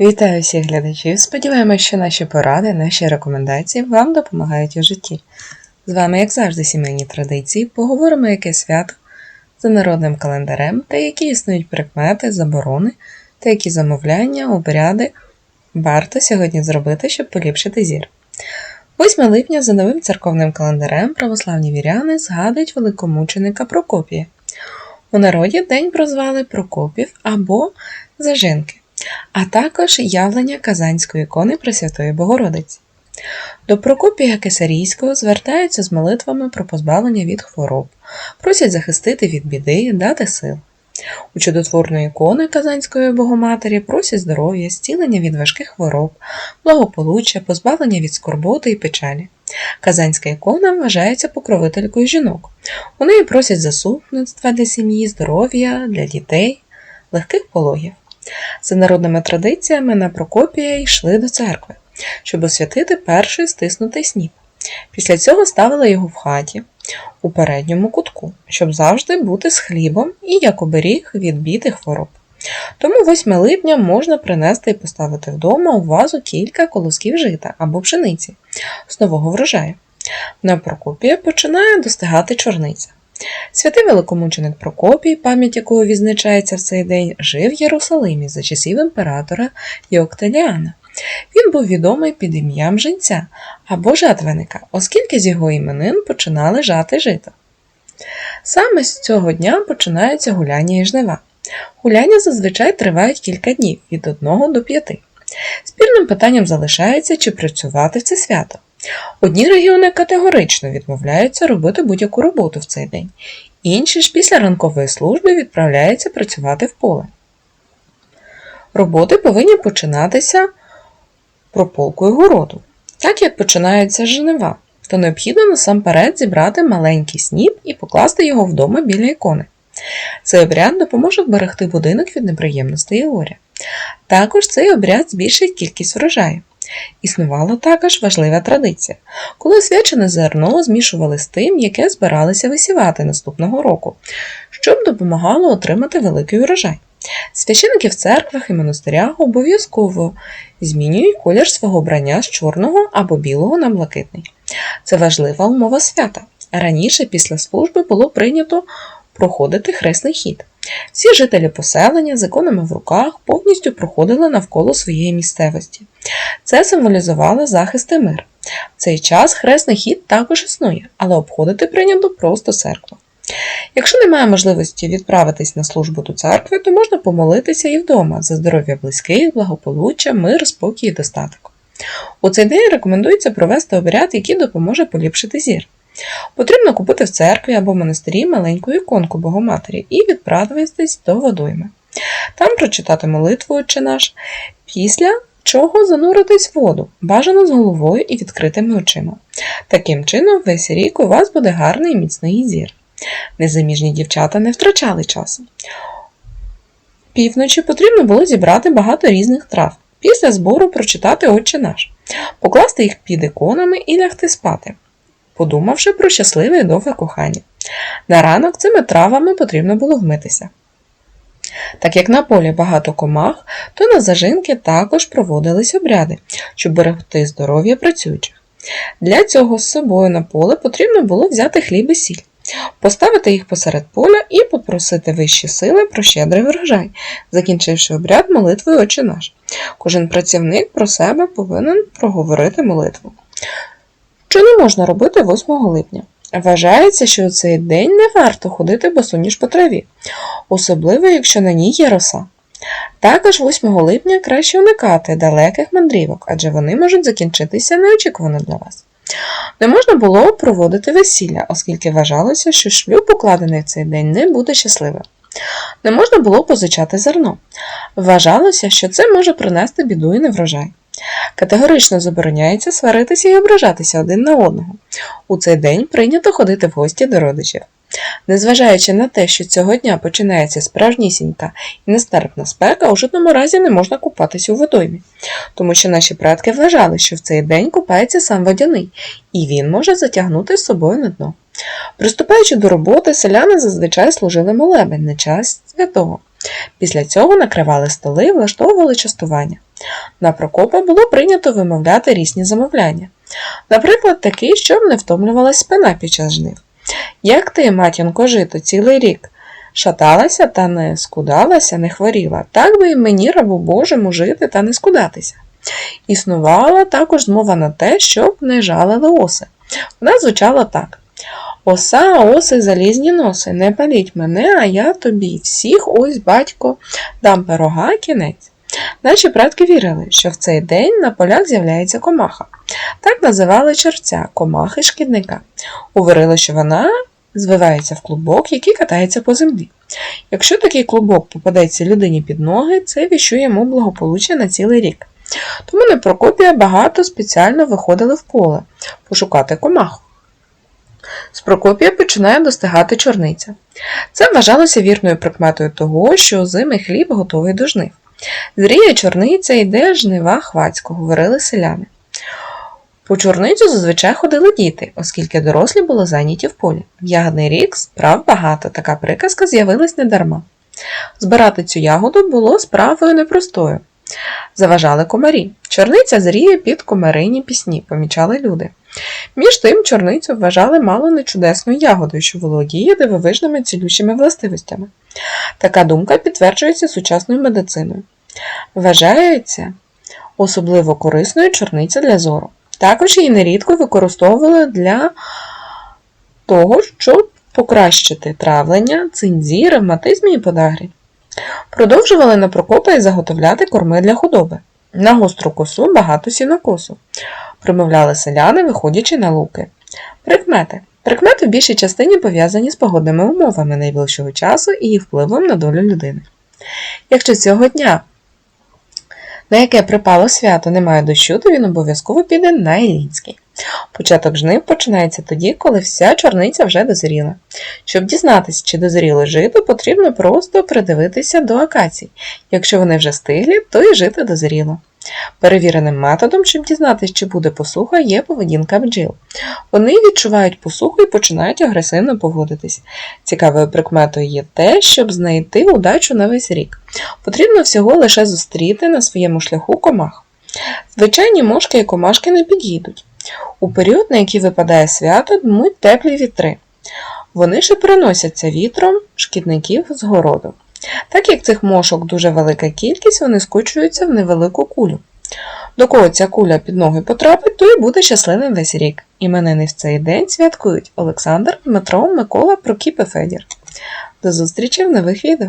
Вітаю всіх глядачів! Сподіваємось, що наші поради, наші рекомендації вам допомагають у житті. З вами, як завжди, сімейні традиції, поговоримо, яке свято за народним календарем та які існують прикмети, заборони та які замовляння, обряди варто сьогодні зробити, щоб поліпшити зір. 8 липня за новим церковним календарем православні віряни згадують великомученика Прокопія. У народі день прозвали Прокопів або Зажинки а також явлення Казанської ікони Пресвятої Богородиці. До Прокопія Кесарійського звертаються з молитвами про позбавлення від хвороб, просять захистити від біди, дати сил. У чудотворної ікони Казанської Богоматері просять здоров'я, зцілення від важких хвороб, благополуччя, позбавлення від скорботи і печалі. Казанська ікона вважається покровителькою жінок. У неї просять заступництва для сім'ї, здоров'я, для дітей, легких пологів. За народними традиціями на Прокопія йшли до церкви, щоб освятити перший стиснутий сніп. Після цього ставили його в хаті у передньому кутку, щоб завжди бути з хлібом і як оберіг від бід хвороб. Тому 8 липня можна принести і поставити вдома у вазу кілька колосків жита або пшениці з нового врожаю. На Прокопія починає достигати чорниця. Святий великомученик Прокопій, пам'ять якого відзначається в цей день, жив в Єрусалимі за часів імператора Йоктеліана. Він був відомий під ім'ям женця або жатвеника, оскільки з його іменин починали жати жито. Саме з цього дня починаються гуляння і жнива. Гуляння зазвичай тривають кілька днів від 1 до 5. Спірним питанням залишається, чи працювати в це свято. Одні регіони категорично відмовляються робити будь-яку роботу в цей день, інші ж після ранкової служби відправляються працювати в поле. Роботи повинні починатися прополкою городу. Так як починається жнива, то необхідно насамперед зібрати маленький сніп і покласти його вдома біля ікони. Цей обряд допоможе вберегти будинок від неприємностей і горя. Також цей обряд збільшить кількість врожаю. Існувала також важлива традиція, коли освячене зерно змішували з тим, яке збиралися висівати наступного року, щоб допомагало отримати великий урожай. Священики в церквах і монастирях обов'язково змінюють колір свого обрання з чорного або білого на блакитний. Це важлива умова свята. Раніше після служби було прийнято проходити хресний хід. Всі жителі поселення з іконами в руках повністю проходили навколо своєї місцевості. Це символізувало захист і мир. В цей час хресний хід також існує, але обходити прийнято просто церкву. Якщо немає можливості відправитись на службу до церкви, то можна помолитися і вдома за здоров'я близьких, благополуччя, мир, спокій і достаток. У цей день рекомендується провести обряд, який допоможе поліпшити зір. Потрібно купити в церкві або монастирі маленьку іконку Богоматері і відправитись до водойми. Там прочитати молитву «Отче наш, після чого зануритись в воду, бажано з головою і відкритими очима. Таким чином, весь рік у вас буде гарний і міцний зір. Незаміжні дівчата не втрачали часу. Півночі потрібно було зібрати багато різних трав. Після збору прочитати Отче наш, покласти їх під іконами і лягти спати подумавши про щасливе і довге кохання. На ранок цими травами потрібно було вмитися. Так як на полі багато комах, то на зажинки також проводились обряди, щоб берегти здоров'я працюючих. Для цього з собою на поле потрібно було взяти хліб і сіль, поставити їх посеред поля і попросити вищі сили про щедрий врожай, закінчивши обряд молитвою Отче наш. Кожен працівник про себе повинен проговорити молитву що не можна робити 8 липня. Вважається, що у цей день не варто ходити босоніж по траві, особливо якщо на ній є роса. Також 8 липня краще уникати далеких мандрівок, адже вони можуть закінчитися неочікувано для вас. Не можна було проводити весілля, оскільки вважалося, що шлюб, укладений в цей день, не буде щасливим. Не можна було позичати зерно. Вважалося, що це може принести біду і неврожай. Категорично забороняється сваритися і ображатися один на одного. У цей день прийнято ходити в гості до родичів. Незважаючи на те, що цього дня починається справжнісінька і нестерпна спека, у жодному разі не можна купатися у водоймі, тому що наші предки вважали, що в цей день купається сам водяний, і він може затягнути з собою на дно. Приступаючи до роботи, селяни зазвичай служили молебень на час святого. Після цього накривали столи і влаштовували частування. На Прокопа було прийнято вимовляти різні замовляння. Наприклад, такий, щоб не втомлювалась спина під час жнив. Як ти, матінко, жито, цілий рік? Шаталася та не скудалася, не хворіла, так би і мені, рабу Божому, жити та не скудатися. Існувала також змова на те, щоб не жалили оси. Вона звучала так: Оса, оси, залізні носи, не паліть мене, а я тобі всіх, ось батько, дам пирога кінець. Наші предки вірили, що в цей день на полях з'являється комаха. Так називали червця комахи шкідника. Говорили, що вона звивається в клубок, який катається по землі. Якщо такий клубок попадеться людині під ноги, це віщує йому благополуччя на цілий рік. Тому на Прокопія багато спеціально виходили в поле пошукати комаху. З Прокопія починає достигати чорниця. Це вважалося вірною прикметою того, що зими хліб готовий до жнив. Зріє чорниця йде жнива хвацько, говорили селяни. По чорницю зазвичай ходили діти, оскільки дорослі були зайняті в полі. В ягодний рік справ багато, така приказка з'явилась недарма. Збирати цю ягоду було справою непростою. Заважали комарі. Чорниця зріє під комарині пісні, помічали люди. Між тим, чорницю вважали мало не чудесною ягодою, що володіє дивовижними цілющими властивостями. Така думка підтверджується сучасною медициною. Вважається особливо корисною чорниця для зору. Також її нерідко використовували для того, щоб покращити травлення, цинзі, ревматизмі і подагрі. Продовжували на Прокопа і заготовляти корми для худоби. На гостру косу багато сінокосу. Примовляли селяни, виходячи на луки. Прикмети. Прикмети в більшій частині пов'язані з погодними умовами найближчого часу і їх впливом на долю людини. Якщо цього дня, на яке припало свято, немає дощу, то він обов'язково піде на Ілінський. Початок жнив починається тоді, коли вся чорниця вже дозріла. Щоб дізнатися, чи дозріло жито, потрібно просто придивитися до акацій. Якщо вони вже стиглі, то і жито дозріло. Перевіреним методом, щоб дізнатися, чи буде посуха, є поведінка бджіл. Вони відчувають посуху і починають агресивно поводитись. Цікавою прикметою є те, щоб знайти удачу на весь рік. Потрібно всього лише зустріти на своєму шляху комах. Звичайні мошки і комашки не підійдуть. У період, на який випадає свято, дмуть теплі вітри. Вони ж і приносяться вітром шкідників з городу. Так як цих мошок дуже велика кількість, вони скочуються в невелику кулю. До кого ця куля під ноги потрапить, то і буде щасливим весь рік. Іменини в цей день святкують Олександр, Дмитро, Микола, Прокіп і Федір. До зустрічі в нових відео!